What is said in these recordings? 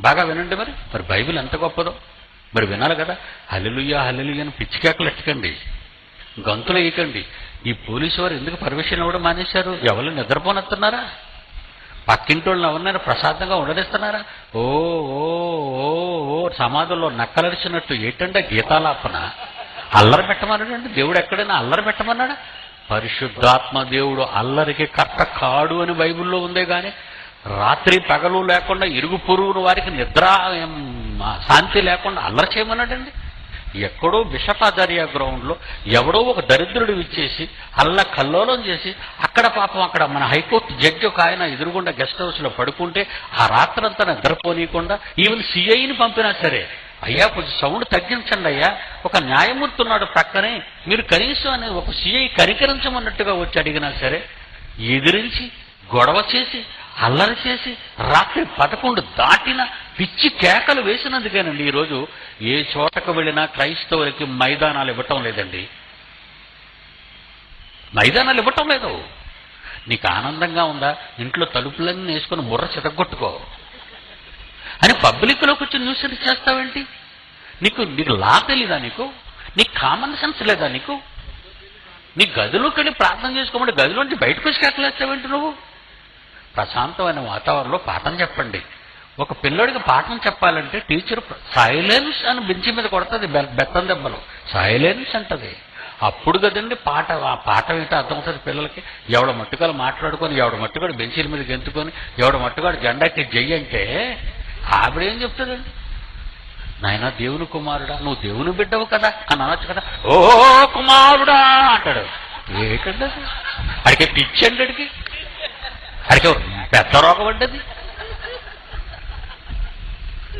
బాగా వినండి మరి. మరి బైబిల్ ఎంత గొప్పదో. మరి వినాలి కదా. హల్లెలూయా హల్లెలూయా అని పిచ్చికేకలు ఎట్టకండి గంతులు వేయకండి. ఈ పోలీసు వారు ఎందుకు పర్మిషన్ ఇవ్వడం మానేశారు? ఎవరు నిద్రపోనెత్తున్నారా పక్కింటోళ్ళని ఎవరినైనా ప్రశాంతంగా ఉండనిస్తున్నారా? ఓ ఓ ఓ ఓ సమాధంలో నక్కలరిచినట్టు ఏంటంటే గీతాలాపన? అల్లరి పెట్టమన్నాడండి. దేవుడు ఎక్కడైనా అల్లరి పెట్టమన్నాడా? పరిశుద్ధాత్మ దేవుడు అల్లరికి కట్ట కాడు అని బైబిల్లో ఉందే కానీ రాత్రి పగలు లేకుండా ఇరుగు పొరుగున వారికి నిద్ర శాంతి లేకుండా అల్లరి చేయమన్నాడండి? ఎక్కడో బిషపాదరియా గ్రౌండ్లో ఎవడో ఒక దరిద్రుడు ఇచ్చేసి అల్ల కల్లోలం చేసి అక్కడ పాపం అక్కడ మన హైకోర్టు జడ్జి ఒక ఆయన ఎదురుగుండా గెస్ట్ హౌస్లో పడుకుంటే ఆ రాత్రంతా నిద్రపోనీయకుండా ఈవెన్ సిఐని పంపినా సరే అయ్యా కొంచెం సౌండ్ తగ్గించండి అయ్యా ఒక న్యాయమూర్తి ఉన్నాడు పక్కనే మీరు కనీసం అని ఒక సిఐ కనికరించమన్నట్టుగా వచ్చి అడిగినా సరే ఎదిరించి గొడవ చేసి అల్లరి చేసి రాత్రి పదకొండు దాటిన పిచ్చి కేకలు వేసినందుకేనండి ఈరోజు. ఏ చోటకు వెళ్ళినా క్రైస్తవులకి మైదానాలు ఇవ్వటం లేదండి. మైదానాలు ఇవ్వటం లేదు. నీకు ఆనందంగా ఉందా? ఇంట్లో తలుపులన్నీ వేసుకుని బుర్ర చెదగొట్టుకో. అని పబ్లిక్లోకి వచ్చి న్యూస్ చేస్తావేంటి? నీకు నీకు లా తెలీదా నీకు? నీకు కామన్ సెన్స్ లేదా నీకు? నీ గదిలోకి వెళ్ళి ప్రార్థన చేసుకోమంటే గదిలోంచి బయటకు వచ్చి కేకలేస్తావేంటి నువ్వు? ప్రశాంతమైన వాతావరణంలో పాఠం చెప్పండి. ఒక పిల్లోడికి పాఠం చెప్పాలంటే టీచర్ సైలెన్స్ అని బెంచి మీద కొడుతుంది బె- బెత్తం దెబ్బలు. సైలెన్స్ అంటది. అప్పుడు కదండి పాట ఆ పాఠం ఏంటో అర్థమవుతుంది పిల్లలకి. ఎవడ మట్టుకాలు మాట్లాడుకొని ఎవడ మట్టుకాడు బెంచీల మీద గెంతుకొని ఎవడ మట్టుకాడు జెండాకి జయ్యి అంటే ఆవిడేం చెప్తుందండి? నాయన దేవుని కుమారుడా నువ్వు దేవుని బిడ్డవు కదా అని అనొచ్చు కదా. ఓ కుమారుడా అంటాడు. ఏకండి అది? అడిగే పిచ్చి అండి అడిగి అడిగే పెద్ద రోగం అంటది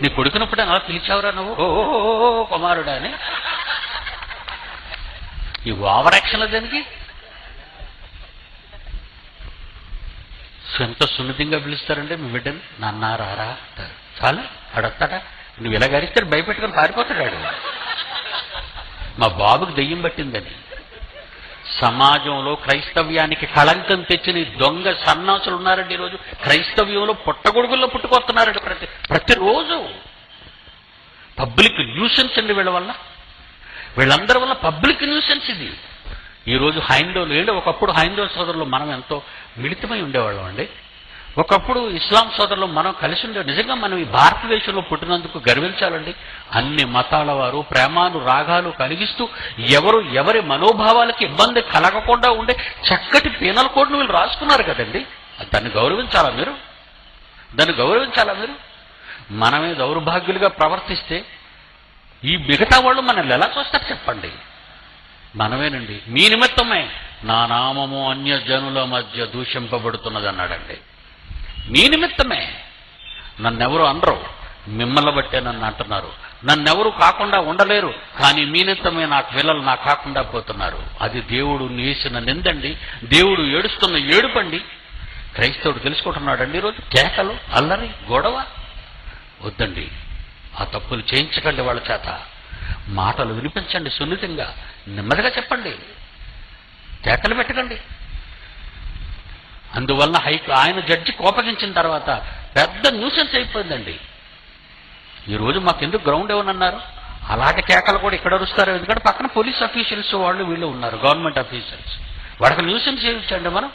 నీ కొడుకునప్పుడు అలా పిలిచావురా నువ్వు? ఓ కుమారుడా అని. ఈ ఓవర్ యాక్షన్ దానికి? ఎంత సున్నితంగా పిలుస్తారంటే మీ బిడ్డని. నాన్న రారా అంటారు. చాలా ఆడొస్తాడా నువ్వు ఇలా గరిస్తే భయపెట్టుకొని పారిపోతాడు మా బాబుకి దెయ్యం పట్టిందని. సమాజంలో క్రైస్తవ్యానికి కళంకం తెచ్చిన దొంగ సన్నాసులు ఉన్నారండి ఈరోజు. క్రైస్తవ్యంలో పుట్టగొడుగుల్లో పుట్టుకొస్తున్నారండి ప్రతి ప్రతిరోజు. పబ్లిక్ న్యూసెన్స్ అండి వీళ్ళ వల్ల. వీళ్ళందరి వల్ల పబ్లిక్ న్యూసెన్స్ ఇది. ఈరోజు హైందవులు ఏంటో? ఒకప్పుడు హైందవ సోదరులు మనం ఎంతో మిళితమై ఉండేవాళ్ళం అండి ఒకప్పుడు ఇస్లాం సోదరులు మనం కలిసి ఉండే నిజంగా మనం ఈ భారతదేశంలో పుట్టినందుకు గర్వించాలండి. అన్ని మతాల వారు ప్రేమాలు రాగాలు కలిగిస్తూ ఎవరు ఎవరి మనోభావాలకి ఇబ్బంది కలగకుండా ఉండే చక్కటి పీనల్ కోడ్ను వీళ్ళు రాసుకున్నారు కదండి. దాన్ని గౌరవించాలా మీరు? దాన్ని గౌరవించాలా మీరు? మనమే దౌర్భాగ్యులుగా ప్రవర్తిస్తే ఈ మిగతా వాళ్ళు మనల్ని ఎలా చూస్తారు చెప్పండి. మనమేనండి మీ నిమిత్తమే నా నామము అన్య జనుల మధ్య దూషింపబడుతున్నది అన్నాడండి మీ నిమిత్తమే. నన్నెవరు అనరు. మిమ్మల్ని బట్టే నన్ను అంటున్నారు. నన్నెవరు కాకుండా ఉండలేరు. కానీ మీ నిమిత్తమే నా పిల్లలు నా కాకుండా పోతున్నారు. అది దేవుడు నేసిన నిందండి. దేవుడు ఏడుస్తున్న ఏడుపండి. క్రైస్తవుడు తెలుసుకుంటున్నాడండి ఈరోజు? కేకలు అల్లరి గొడవ? వద్దండి. ఆ తప్పులు చేయించకండి వాళ్ళ చేత. మాటలు వినిపించండి సున్నితంగా. నెమ్మదిగా చెప్పండి. కేకలు పెట్టకండి. అందువల్ల హై ఆయన జడ్జి కోపగించిన తర్వాత పెద్ద న్యూసెన్స్ అయిపోయిందండి. ఈరోజు మాకెందుకు గ్రౌండ్ ఏమన్నారు అలాంటి కేకలు కూడా ఇక్కడ అరుస్తారు. ఎందుకంటే పక్కన పోలీస్ అఫీషియల్స్ వాళ్ళు వీళ్ళు ఉన్నారు గవర్నమెంట్ అఫీషియల్స్ వాడికి న్యూసెన్స్ చేయించండి మనం.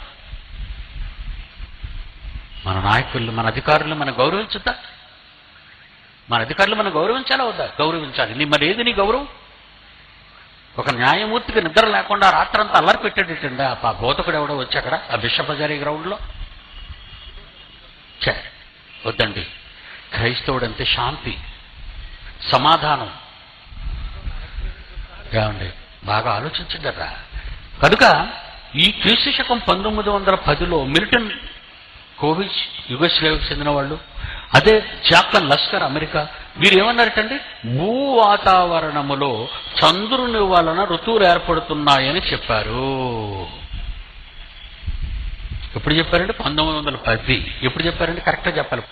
మన నాయకులు మన అధికారులు మనం గౌరవించుతా మన అధికారులు మనం గౌరవించాలా వద్దా? గౌరవించాలి. నీ మరి ఏది నీ గౌరవం? ఒక న్యాయమూర్తికి నిద్ర లేకుండా రాత్రంతా అల్లరి పెట్టేటండి ఆ బోధకుడు ఎవడో వచ్చి అక్కడ ఆ బిషపజారి బజారీ గ్రౌండ్లో. చే వద్దండి. క్రైస్తవుడు అంటే శాంతి సమాధానం. ఏమండి బాగా ఆలోచించగలరా కనుక ఈ క్రీస్తు శకం పంతొమ్మిది వందల పదిలో మిలిటన్ కోవిచ్ యుగస్లేవకు చెందిన వాళ్ళు అదే చాప్లన్ లస్కర్ అమెరికా వీరు ఏమన్నారటండి భూ వాతావరణములో చంద్రుని వలన ఋతువులు ఏర్పడుతున్నాయని చెప్పారు. ఎప్పుడు చెప్పారండి? పంతొమ్మిది వందల పది. ఎప్పుడు చెప్పారండి? కరెక్ట్గా చెప్పాలి.